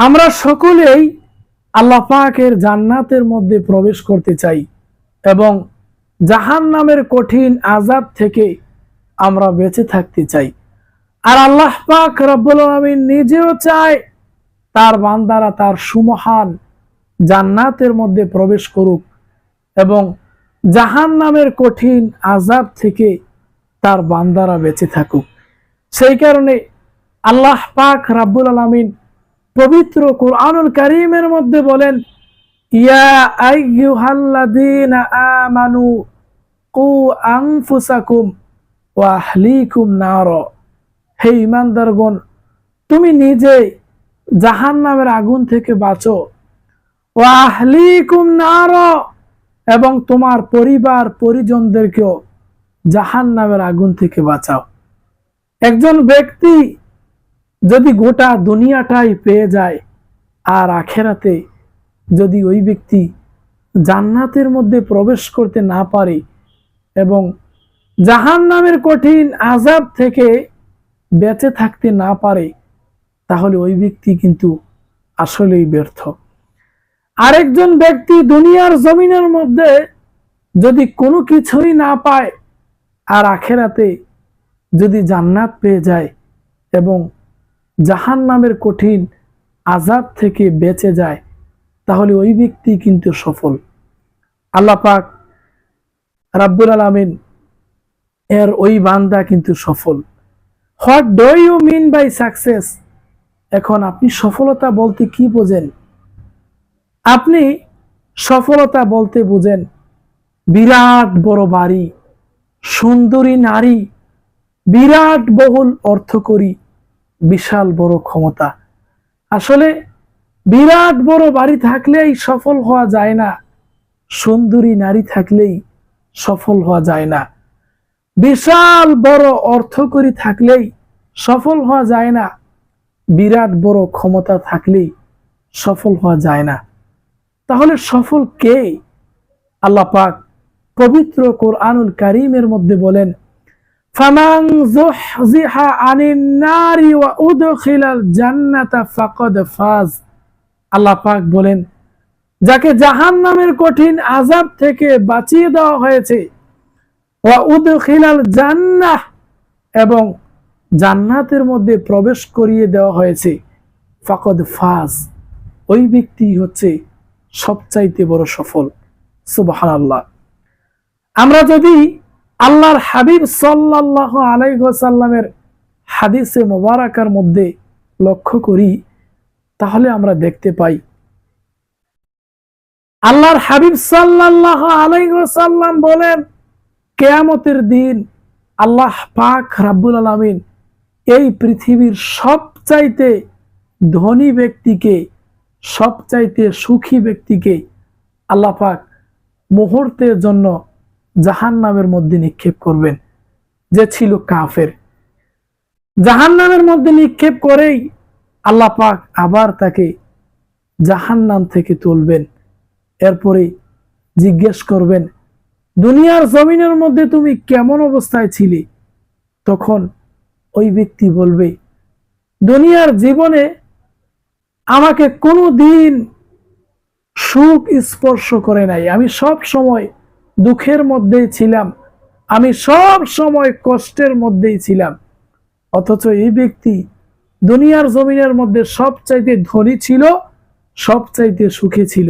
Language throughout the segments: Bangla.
আমরা সকলেই আল্লাহ পাকের জান্নাতের মধ্যে প্রবেশ করতে চাই এবং জাহান নামের কঠিন আজাদ থেকে আমরা বেঁচে থাকতে চাই। আর আল্লাহ পাক রব্বুল আলমিন নিজেও চায় তার বান্দারা তার সুমহান জান্নাতের মধ্যে প্রবেশ করুক এবং জাহান নামের কঠিন আজাব থেকে তার বান্দারা বেঁচে থাকুক। সেই কারণে আল্লাহ পাক রাব্বুল আলমিন পবিত্র কোরআনুল করিমের মধ্যে বলেন, ইয়া আইয়ুহাল্লাযীনা আমানু কু আনফুসাকুম ওয়া আহলিকুম নার। হে ইমানদারগণ তুমি নিজে জাহান্নামের আগুন থেকে বাঁচো। ওয়া আহলিকুম নার, এবং তোমার পরিবার পরিজনদেরকেও জাহান্নামের আগুন থেকে বাঁচাও। একজন ব্যক্তি যদি গোটা দুনিয়াটাই পেয়ে যায়, আর আখেরাতে যদি ওই ব্যক্তি জান্নাতের মধ্যে প্রবেশ করতে না পারে এবং জাহান নামের কঠিন আজাব থেকে বেঁচে থাকতে না পারে, তাহলে ওই ব্যক্তি কিন্তু আসলেই ব্যর্থ। আরেকজন ব্যক্তি দুনিয়ার জমিনের মধ্যে যদি কোনো কিছুই না পায়, আর আখেরাতে যদি জান্নাত পেয়ে যায় এবং জাহান নামের কঠিন আজাব থেকে বেঁচে যায়, তাহলে ওই ব্যক্তি কিন্তু সফল। আল্লাহ পাক রাব্বুল আলামিন এর ওই বান্দা কিন্তু সফল। What do you mean by success? এখন আপনি সফলতা বলতে কি বোঝেন? আপনি সফলতা বলতে বোঝেন বিরাট বড় বাড়ি, সুন্দরী নারী, বিরাট বহুল অর্থ করি বিশাল বড় ক্ষমতা। আসলে বিরাট বড় বাড়ি থাকলেই সফল হওয়া যায় না। সুন্দরী নারী থাকলেই সফল হওয়া যায় না। বিশাল বড় অর্থ করি থাকলেই সফল হওয়া যায় না। বিরাট বড় ক্ষমতা থাকলেই সফল হওয়া যায় না। তাহলে সফল কে? আল্লাহ পাক পবিত্র কোরআনুল কারিমের মধ্যে বলেন ফামান যুহজিহা আনিন নারি ওয়া উদখিলাল জান্নাতা ফাকাদ ফাজ পাক বলেন, যাকে জাহান্নামের কঠিন আযাব থেকে বাঁচিয়ে দেওয়া হয়েছে ওয়া উদখিলাল জান্নাহ, এবং জান্নাতের মধ্যে প্রবেশ করিয়ে দেওয়া হয়েছে, ফাকদ ফাজ। ওই ব্যক্তি হচ্ছে সবচাইতে বড় সফল। সুবহানাল্লাহ। আমরা যদি আল্লাহর হাবিব সাল্লাহ আলাইসাল্লামের হাদিসে মোবারকার মধ্যে লক্ষ্য করি, তাহলে আমরা দেখতে পাই, আল্লাহর হাবিব সাল্লাহ আলাইসাল্লাম বলেন, কেয়ামতের দিন আল্লাহ পাক রাব্বুল আলমিন এই পৃথিবীর সবচাইতে ধনী ব্যক্তিকে, সবচাইতে সুখী ব্যক্তিকে আল্লাহ পাক মুহূর্তের জন্য জাহান নামের মধ্যে নিক্ষেপ করবেন, যে ছিল কাফের। জাহান নামের মধ্যে নিক্ষেপ করেই আল্লাহ পাক আবার তাকে জাহান নাম থেকে তুলবেন। এরপরে জিজ্ঞেস করবেন, দুনিয়ার জমিনের মধ্যে তুমি কেমন অবস্থায় ছিলে? তখন ওই ব্যক্তি বলবে, দুনিয়ার জীবনে আমাকে কোনো দিন সুখ স্পর্শ করে নাই। আমি সব সময় দুঃখের মধ্যেই ছিলাম। আমি সব সময় কষ্টের মধ্যেই ছিলাম। অথচ এই ব্যক্তি দুনিয়ার জমিনের মধ্যে সবচাইতে ধনী ছিল, সবচাইতে সুখে ছিল।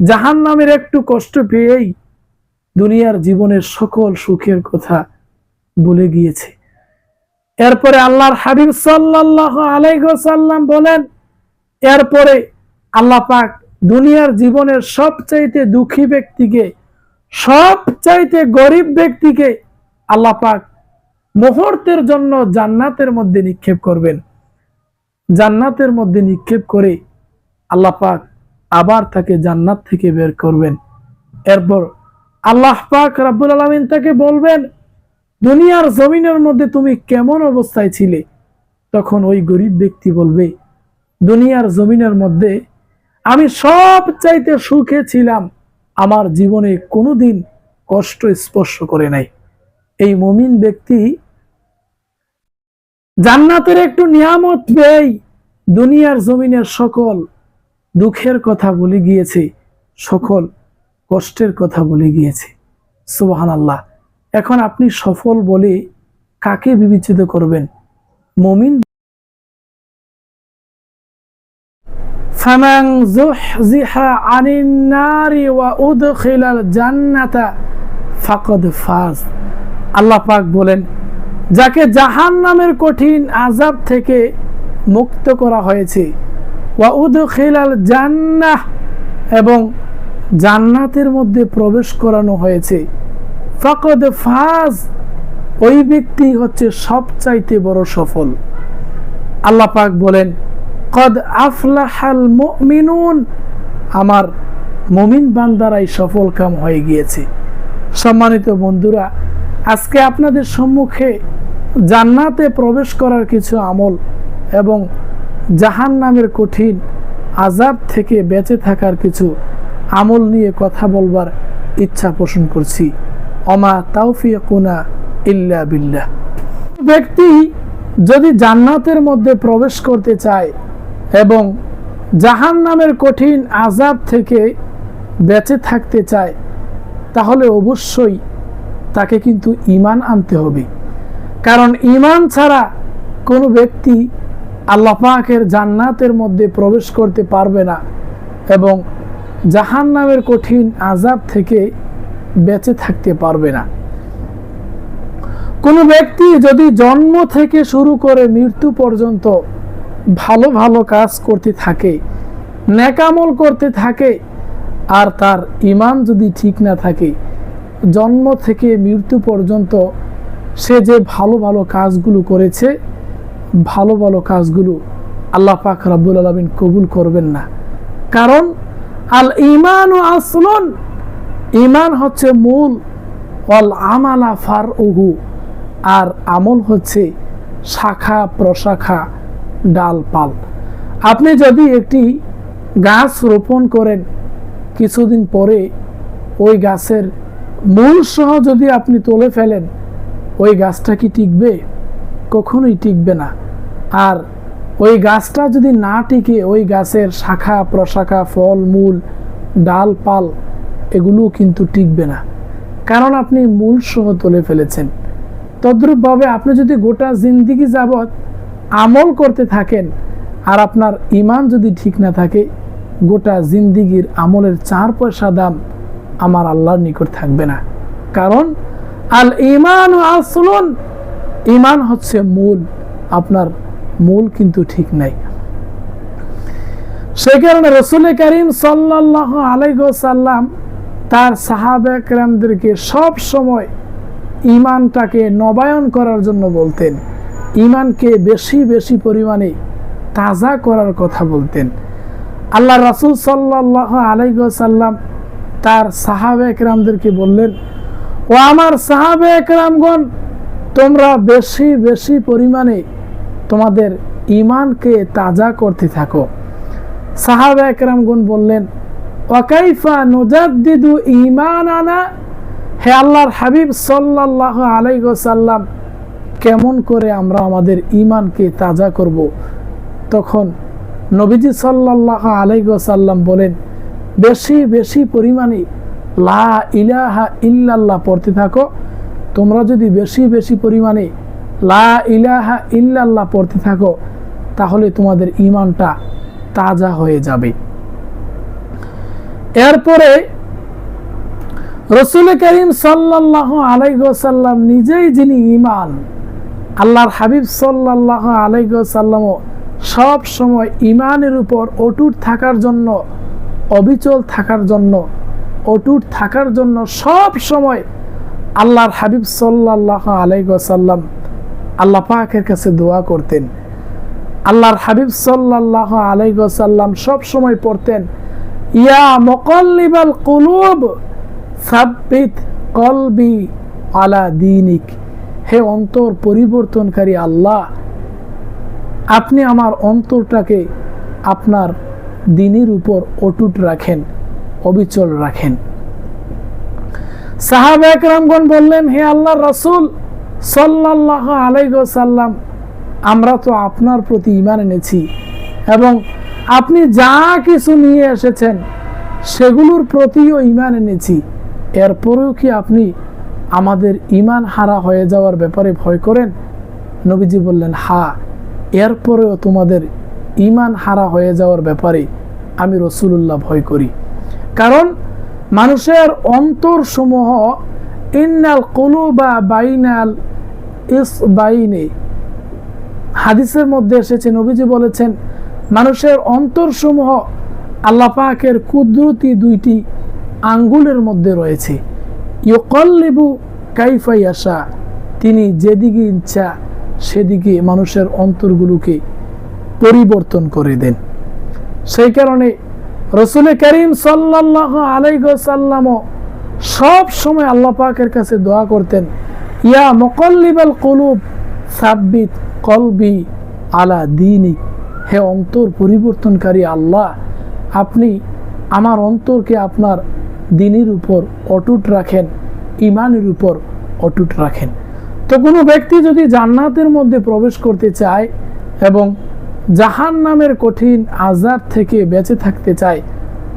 জাহান নামের একটু কষ্ট পেয়েই দুনিয়ার জীবনের সকল সুখের কথা বলে গিয়েছে। এরপরে আল্লাহর হাবিব সাল্লাহ আলাইসাল্লাম বলেন, এরপরে আল্লাহ পাক দুনিয়ার জীবনের সবচাইতে দুঃখী ব্যক্তিকে সবচাইতে গরিব ব্যক্তিকে আল্লাহ পাক মুহূর্তের জন্য জান্নাতের মধ্যে নিক্ষেপ করবেন। জান্নাতের মধ্যে নিক্ষেপ করে আল্লাহ পাক আবার তাকে জান্নাত থেকে বের করবেন। এরপর আল্লাহ পাক রাব্বুল আলমিন তাকে বলবেন, দুনিয়ার জমিনের মধ্যে তুমি কেমন অবস্থায় ছিলে? তখন ওই গরিব ব্যক্তি বলবে, দুনিয়ার জমিনের মধ্যে আমি সব চাইতে সুখে ছিলাম। আমার জীবনে কোনোদিন কষ্ট স্পর্শ করে নাই। এই মমিন ব্যক্তি জান্নাতের একটু নিয়ামত পেয়েই দুনিয়ার জমিনের সকল দুঃখের কথা বলে গিয়েছে, সকল কষ্টের কথা বলে গিয়েছে। সুবাহান আল্লাহ এখন আপনি সফল বলে কাকে বিবেচিত করবেন? মমিন ফামান যুহজিহা আনিন নারি ওয়া উদখিলাল জান্নাতা ফাকাদ ফাজ আল্লাহ পাক বলেন, যাকে জাহান্নামের কঠিন আযাব থেকে মুক্ত করা হয়েছে ওয়া উদখিলাল জান্নাহ, এবং জান্নাতের মধ্যে প্রবেশ করানো হয়েছে, ফাকদ ফাজ, ওই ব্যক্তি হচ্ছে সবচাইতে বড় সফল। আল্লাহ পাক বলেন কদ আফলাহাল মুমিনুন। আমার মমিন বান্দারাই সফল কাম হয়ে গিয়েছে। সম্মানিত বন্ধুরা, আজকে আপনাদের সম্মুখে জান্নাতে প্রবেশ করার কিছু আমল এবং জাহান নামের কঠিন আজাব থেকে বেঁচে থাকার কিছু আমল নিয়ে কথা বলবার ইচ্ছা পোষণ করছি। অমা তাওফিকুনা ইল্লা বিল্লাহ। ব্যক্তি যদি জান্নাতের মধ্যে প্রবেশ করতে চায় এবং জাহান নামের কঠিন আজাব থেকে বেঁচে থাকতে চায়, তাহলে অবশ্যই তাকে কিন্তু ইমান আনতে হবে। কারণ ইমান ছাড়া কোনো ব্যক্তি আল্লাহ পাকের জান্নাতের মধ্যে প্রবেশ করতে পারবে না এবং জাহান নামের কঠিন আজাব থেকে বেঁচে থাকতে পারবে না। কোনো ব্যক্তি যদি জন্ম থেকে শুরু করে মৃত্যু পর্যন্ত ভালো ভালো কাজ করতে থাকে নেকামল করতে থাকে, আর তার ইমান যদি ঠিক না থাকে, জন্ম থেকে মৃত্যু পর্যন্ত সে যে ভালো ভালো কাজগুলো করেছে, ভালো ভালো কাজগুলো আল্লাহ পাক রাব্বুল আলমিন কবুল করবেন না। কারণ আল ইমান ও আসলন ইমান হচ্ছে মূল অল আমালা ফার উহু আর আমল হচ্ছে শাখা প্রশাখা। ডালপাল আপনি যদি একটি গাছ রোপণ করেন কিছুদিন পরে, ওই গাছের মূল সহ যদি আপনি তুলে ফেলেন, ওই গাছটা কি টিকবে? কখনোই টিকবে না। আর ওই গাছটা যদি না টিকে, ওই গাছের শাখা, প্রশাখা, ফল, মূল, ডাল, পাল, এগুলোও কিন্তু টিকবে না। কারণ আপনি মূল সহ তুলে ফেলেছেন। তদ্রূপভাবে আপনি যদি গোটা জিন্দিগি যাবৎ আমল করতে থাকেন আর আপনার ইমান যদি ঠিক না থাকে, গোটা জিন্দিগির আমলের চার পয়সা দাম আমার আল্লাহর নিকট থাকবে না। কারণ আল ইমান আসলন ইমান হচ্ছে মূল, আপনার মূল কিন্তু ঠিক নাই। সে কারণে রসুল করিম সাল্লাহ আলাইসাল্লাম তার সাহাবেকরামদেরকে সব সময় ইমানটাকে নবায়ন করার জন্য বলতেন। ইমানকে বেশি বেশি পরিমাণে তাজা করার কথা বলতেন। আল্লাহ রাসুল সাল্লাহ আলাইসাল্লাম তার সাহাবে একরামদেরকে বললেন, ও আমার সাহাবে একরামগণ, তোমরা বেশি বেশি পরিমাণে তোমাদের ইমানকে তাজা করতে থাকো। সাহাবে একরামগণ বললেন, ওয়াকাইফা নুজাদ্দিদু ইমান আনা হে আল্লাহর হাবিব সাল্লাহ আলাইসাল্লাম কেমন করে আমরা আমাদের ইমানকে তাজা করব? তখন নবীজি সাল্লাহ আলাইসাল্লাম বলেন, বেশি বেশি পরিমাণে লা ইলাহা ইল্লাল্লাহ পড়তে থাকো। তোমরা যদি বেশি বেশি পরিমাণে লা ইলাহা ইল্লাল্লাহ পড়তে থাকো, তাহলে তোমাদের ইমানটা তাজা হয়ে যাবে। এরপরে রসুল করিম সাল্লাহ আলাইসাল্লাম নিজেই যিনি ইমান আল্লাহর হাবিব সাল্লাহ আলাইসাল্লামও সব সময় ইমানের উপর অটুট থাকার জন্য, অবিচল থাকার জন্য, অটুট থাকার জন্য সব সময় আল্লাহর হাবিব সাল্লাহ আলাইসাল্লাম আল্লাহ পাকের কাছে দোয়া করতেন। আল্লাহর হাবিব সাল্লাহ আলাইসাল্লাম সব সময় পড়তেন, ইয়া মকল্লিবাল কুলুব, সাব্বিত কলবি আলা দিনিক। হে অন্তর পরিবর্তনকারী আল্লাহ, আপনি আমার অন্তরটাকে আপনার দিনের উপর অটুট রাখেন, অবিচল রাখেন। সাহাবা একরামগণ বললেন, হে আল্লাহ রসুল সাল্লাহ আলাইসাল্লাম আমরা তো আপনার প্রতি ইমান এনেছি এবং আপনি যা কিছু নিয়ে এসেছেন, সেগুলোর প্রতিও ইমান এনেছি। এরপরেও কি আপনি আমাদের ইমান হারা হয়ে যাওয়ার ব্যাপারে ভয় করেন? নবীজি বললেন, হা, এরপরেও তোমাদের ইমান হারা হয়ে যাওয়ার ব্যাপারে আমি রসুল্লাহ ভয় করি। কারণ মানুষের অন্তরসমূহ ইন্নাল কলু বা বাইনাল ইস বাইনে হাদিসের মধ্যে এসেছে, নবীজি বলেছেন, মানুষের অন্তরসমূহ আল্লাহ পাকের কুদরতি দুইটি আঙ্গুলের মধ্যে রয়েছে। ইয়কল্লিবু কাইফাই আসা তিনি যেদিকে ইচ্ছা সেদিকে মানুষের অন্তরগুলোকে পরিবর্তন করে দেন। সেই কারণে রসুল করিম সাল্লাহ আলাইসাল্লামও সব সময় আল্লাহ পাকের কাছে দোয়া করতেন, ইয়া মকল্লিবাল কলুব, সাব্বিত কলবি আলা দিনিক, হে অন্তর পরিবর্তনকারী আল্লাহ, আপনি আমার অন্তরকে আপনার দিনের উপর অটুট রাখেন ইমানের উপর অটুট রাখেন। তো কোনো ব্যক্তি যদি জান্নাতের মধ্যে প্রবেশ করতে চায় এবং জাহান নামের কঠিন আজাব থেকে বেঁচে থাকতে চায়,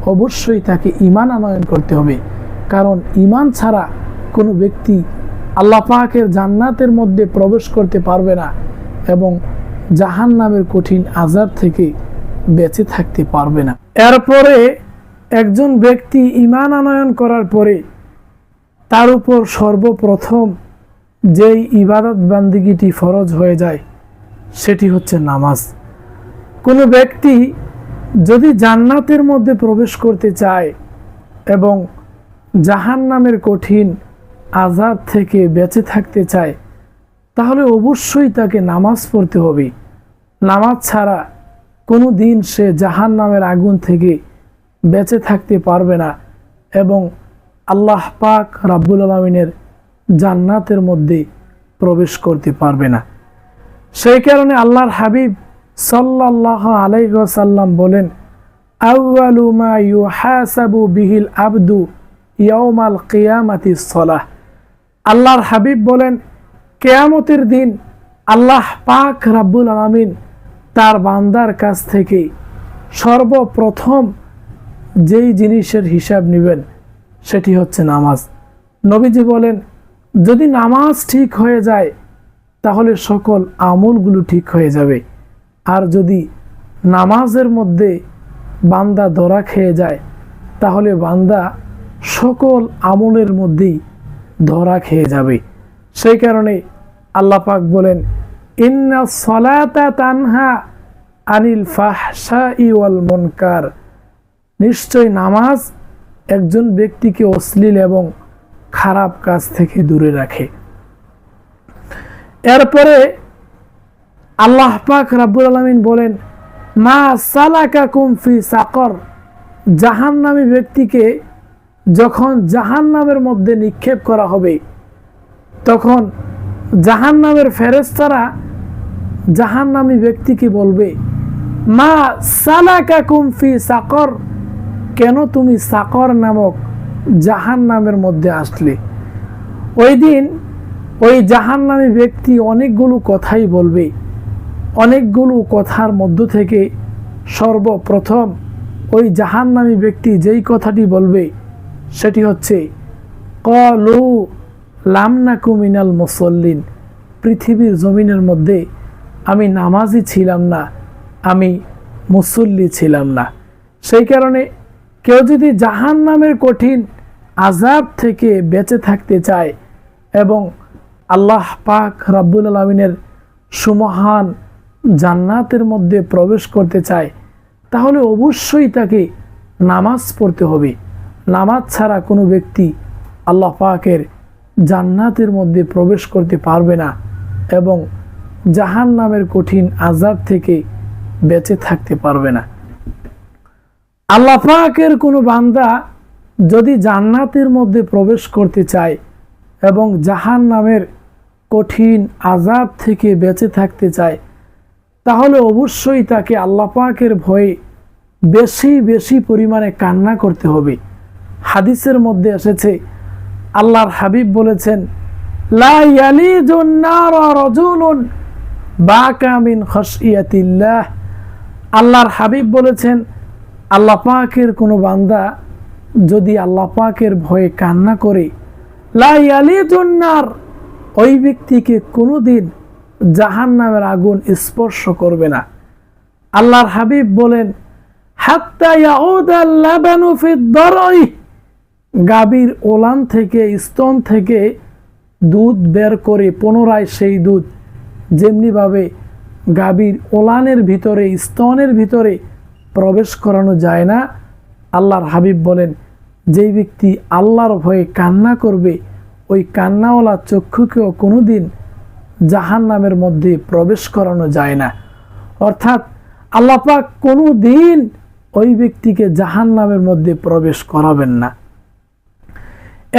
অবশ্যই তাকে ইমান আনয়ন করতে হবে। কারণ ইমান ছাড়া কোনো ব্যক্তি আল্লাহ পাকের জান্নাতের মধ্যে প্রবেশ করতে পারবে না এবং জাহান নামের কঠিন আজাব থেকে বেঁচে থাকতে পারবে না। এরপরে একজন ব্যক্তি ইমান আনয়ন করার পরে তার উপর সর্বপ্রথম যেই ইবাদত বান্দিগিটি ফরজ হয়ে যায়, সেটি হচ্ছে নামাজ। কোনো ব্যক্তি যদি জান্নাতের মধ্যে প্রবেশ করতে চায় এবং জাহান নামের কঠিন আজাদ থেকে বেঁচে থাকতে চায়, তাহলে অবশ্যই তাকে নামাজ পড়তে হবে। নামাজ ছাড়া কোনো দিন সে জাহান নামের আগুন থেকে বেঁচে থাকতে পারবে না এবং আল্লাহ পাক রাব্বুল আলমিনের জান্নাতের মধ্যে প্রবেশ করতে পারবে না। সেই কারণে আল্লাহর হাবিব সাল্লাহ আলাইসাল্লাম বলেন ইউহাসাবু বিহিল আবদু ইয়াউমাল কেয়ামাতি সলাহ। আল্লাহর হাবিব বলেন, কেয়ামতের দিন আল্লাহ পাক রাব্বুল আলামিন তার বান্দার কাছ থেকে সর্বপ্রথম যেই জিনিসের হিসাব নেবেন, সেটি হচ্ছে নামাজ। নবীজি বলেন, যদি নামাজ ঠিক হয়ে যায়, তাহলে সকল আমলগুলো ঠিক হয়ে যাবে। আর যদি নামাজের মধ্যে বান্দা ধরা খেয়ে যায়, তাহলে বান্দা সকল আমলের মধ্যেই ধরা খেয়ে যাবে। সেই কারণে আল্লাহ পাক বলেন ইন্না সলাতা তানহা আনিল ফাহসা ইওয়াল মনকার। নিশ্চয় নামাজ একজন ব্যক্তিকে অশ্লীল এবং খারাপ কাজ থেকে দূরে রাখে। এরপরে আল্লাহ পাক রাব্বুল আলমিন বলেন, মা সালাকা কুমফি সাকর। জাহান্নামী ব্যক্তিকে যখন জাহান্নামের মধ্যে নিক্ষেপ করা হবে, তখন জাহান্নামের ফেরেস্তারা জাহান্নামী ব্যক্তিকে বলবে, মা সালাকা কুমফি সাকর। কেন তুমি সাকর নামক জাহান নামের মধ্যে আসলে? ওই দিন ওই জাহান নামী ব্যক্তি অনেকগুলো কথাই বলবে। অনেকগুলো কথার মধ্য থেকে সর্বপ্রথম ওই জাহান নামী ব্যক্তি যেই কথাটি বলবে, সেটি হচ্ছে, কলু লামনাকু মিনাল মুসল্লিন। পৃথিবীর জমিনের মধ্যে আমি নামাজি ছিলাম না, আমি মুসল্লি ছিলাম না। সেই কারণে কেউ যদি জাহান নামের কঠিন আজাব থেকে বেঁচে থাকতে চায় এবং আল্লাহ পাক রাব্বুল আলমিনের সুমহান জান্নাতের মধ্যে প্রবেশ করতে চায়, তাহলে অবশ্যই তাকে নামাজ পড়তে হবে। নামাজ ছাড়া কোনো ব্যক্তি আল্লাহ পাকের জান্নাতের মধ্যে প্রবেশ করতে পারবে না এবং জাহান নামের কঠিন আজাব থেকে বেঁচে থাকতে পারবে না। আল্লাহ পাকের কোনো বান্দা যদি জান্নাতের মধ্যে প্রবেশ করতে চায় এবং জাহান নামের কঠিন আজাব থেকে বেঁচে থাকতে চায়, তাহলে অবশ্যই তাকে আল্লাহ পাকের ভয়ে বেশি বেশি পরিমাণে কান্না করতে হবে। হাদিসের মধ্যে এসেছে, আল্লাহর হাবিব বলেছেন আল্লাহর হাবিব বলেছেন আল্লাহ পাকের কোনো বান্দা যদি আল্লাহ পাকের ভয়ে কান্না করে লাইয়ালি জন্নার ওই ব্যক্তিকে কোনোদিন জাহান নামের আগুন স্পর্শ করবে না। আল্লাহর হাবিব বলেন গাভীর ওলান থেকে, স্তন থেকে দুধ বের করে পুনরায় সেই দুধ যেমনিভাবে গাভীর ওলানের ভিতরে, স্তনের ভিতরে প্রবেশ করানো যায় না। আল্লাহর হাবিব বলেন, যেই ব্যক্তি আল্লাহর ভয়ে কান্না করবে, ওই কান্নাওয়ালা চক্ষুকেও কোনোদিন জাহান নামের মধ্যে প্রবেশ করানো যায় না। অর্থাৎ আল্লাপাক কোনো দিন ওই ব্যক্তিকে জাহান নামের মধ্যে প্রবেশ করাবেন না।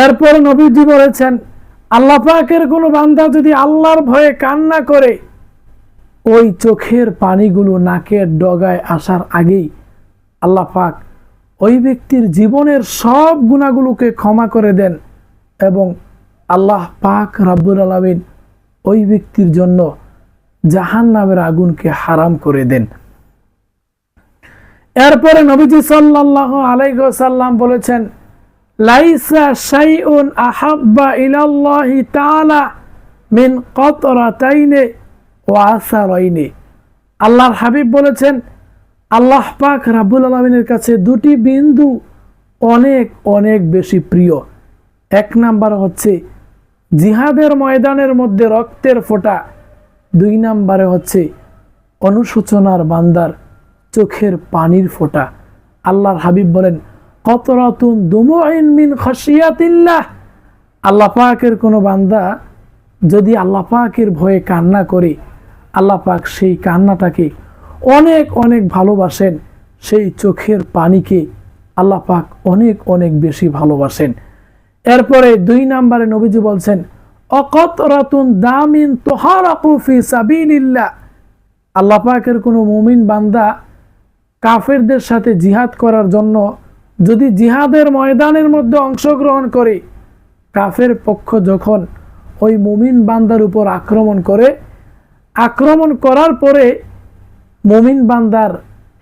এরপর নবীজি বলেছেন, আল্লাহ পাকের কোনো বান্দা যদি আল্লাহর ভয়ে কান্না করে ওই চোখের পানিগুলো নাকের ডগায় আসার আগেই আল্লাহ পাক ওই ব্যক্তির জীবনের সব গুণাগুলোকে ক্ষমা করে দেন এবং আল্লাহ পাক রাব্বুল আলমিন ওই ব্যক্তির জন্য জাহান নামের আগুনকে হারাম করে দেন। এরপরে নবীজি সাল্লাল্লাহু আলাইহি সাল্লাম বলেছেন, লাইসা আহাব্বা ইলাল্লাহি মিন কতরাতাইনে ওয়া আসারাইনে আল্লাহর হাবিব বলেছেন, আল্লাহ পাক রাব্বুল আলমিনের কাছে দুটি বিন্দু অনেক অনেক বেশি প্রিয়। এক নাম্বার হচ্ছে জিহাদের ময়দানের মধ্যে রক্তের ফোঁটা। দুই নাম্বারে হচ্ছে অনুশোচনার বান্দার চোখের পানির ফোঁটা। আল্লাহর হাবিব বলেন, কতরাতুন দুমুইন মিন খসিয়াতিল্লাহ আল্লাহ পাকের কোনো বান্দা যদি আল্লাহ পাকের ভয়ে কান্না করে আল্লাহ পাক সেই কান্নাটাকে অনেক অনেক ভালোবাসেন। সেই চোখের পানিকে আল্লাহ পাক অনেক অনেক বেশি ভালোবাসেন। এরপরে দুই নম্বরে নবীজি বলছেন অকত রাতুন দামিন তোহারাকুফি সাবিলিল্লাহ। আল্লাহ পাকের কোনো মুমিন বান্দা কাফেরদের সাথে জিহাদ করার জন্য যদি জিহাদের ময়দানের মধ্যে অংশগ্রহণ করে, কাফের পক্ষ যখন ওই মুমিন বান্দার উপর আক্রমণ করে আক্রমণ করার পরে মমিন বান্দার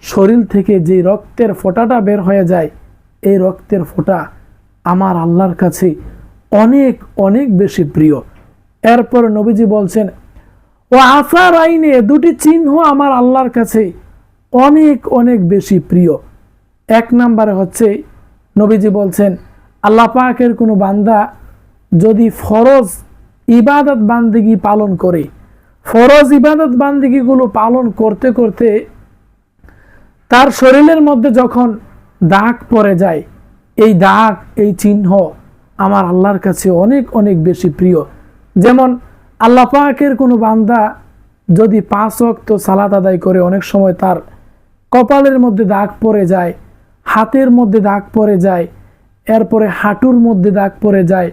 শরীর থেকে যে রক্তের ফোঁটাটা বের হয়ে যায়, এই রক্তের ফোঁটা আমার আল্লাহর কাছে অনেক অনেক বেশি প্রিয়। এরপর নবীজি বলছেন, ও আসার আইনে দুটি চিহ্ন আমার আল্লাহর কাছে অনেক অনেক বেশি প্রিয়। এক নম্বরে হচ্ছে, নবীজি বলছেন, আল্লাহ পাকের কোনো বান্দা যদি ফরজ ইবাদত বান্দিগি পালন করে ফরজ ইবাদত বান্দিগিগুলো পালন করতে করতে তার শরীরের মধ্যে যখন দাগ পড়ে যায়, এই দাগ, এই চিহ্ন আমার আল্লাহর কাছে অনেক অনেক বেশি প্রিয়। যেমন আল্লাহ পাকের কোনো বান্দা যদি পাঁচ অক্ত সালাত আদায় করে, অনেক সময় তার কপালের মধ্যে দাগ পড়ে যায়, হাতের মধ্যে দাগ পড়ে যায়, এরপরে হাঁটুর মধ্যে দাগ পড়ে যায়,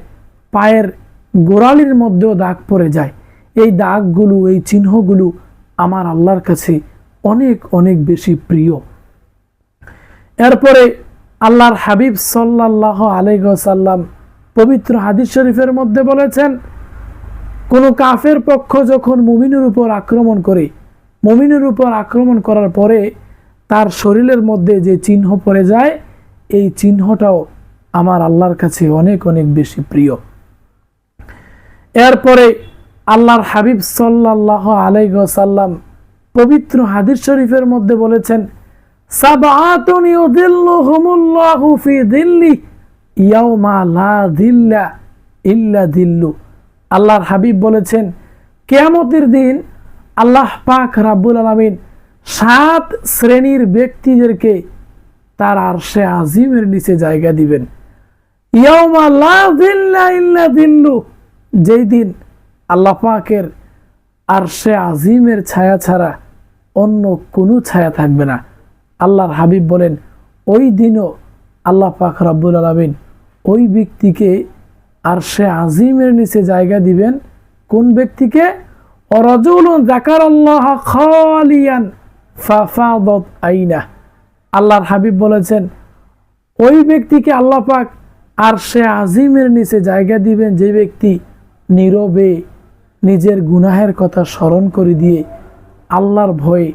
পায়ের গোড়ালির মধ্যেও দাগ পড়ে যায়। এই দাগগুলো, এই চিহ্নগুলো আমার আল্লাহর কাছে অনেক অনেক বেশি প্রিয়। এরপরে আল্লাহর হাবিব সাল্লাহ আলাইসাল্লাম পবিত্র হাদিস শরীফের মধ্যে বলেছেন, কোনো কাফের পক্ষ যখন মুমিনের উপর আক্রমণ করে, মুমিনের উপর আক্রমণ করার পরে তার শরীরের মধ্যে যে চিহ্ন পড়ে যায়, এই চিহ্নটাও আমার আল্লাহর কাছে অনেক অনেক বেশি প্রিয়। এরপরে আল্লাহর হাবিব সাল্লাহ আলাইসাল্লাম পবিত্র হাদিস শরীফের মধ্যে বলেছেন আল্লাহর হাবিব বলেছেন, কেয়ামতের দিন আল্লাহ পাক রাব্বুল আলামিন সাত শ্রেণির ব্যক্তিদেরকে তার আর সে আজিমের নিচে জায়গা দিবেন। ইয়াউমা লা দিল্লা ইল্লা দিল্লু যেই দিন আল্লাহ পাকের সে আজিমের ছায়া ছাড়া অন্য কোনো ছায়া থাকবে না। আল্লাহর হাবিব বলেন, ওই দিনও আল্লাহ পাক রাব্বুল আলমিন ওই ব্যক্তিকে আর সে আজিমের নিচে জায়গা দিবেন। কোন ব্যক্তিকে? অরজুল জাকার আল্লাহ খালিয়ান ফাফাদত আইনা। আল্লাহর হাবিব বলেছেন, ওই ব্যক্তিকে আল্লাহ পাক আর সে আজিমের নিচে জায়গা দিবেন যে ব্যক্তি নীরবে নিজের গুনাহের কথা স্মরণ করে দিয়ে আল্লাহর ভয়ে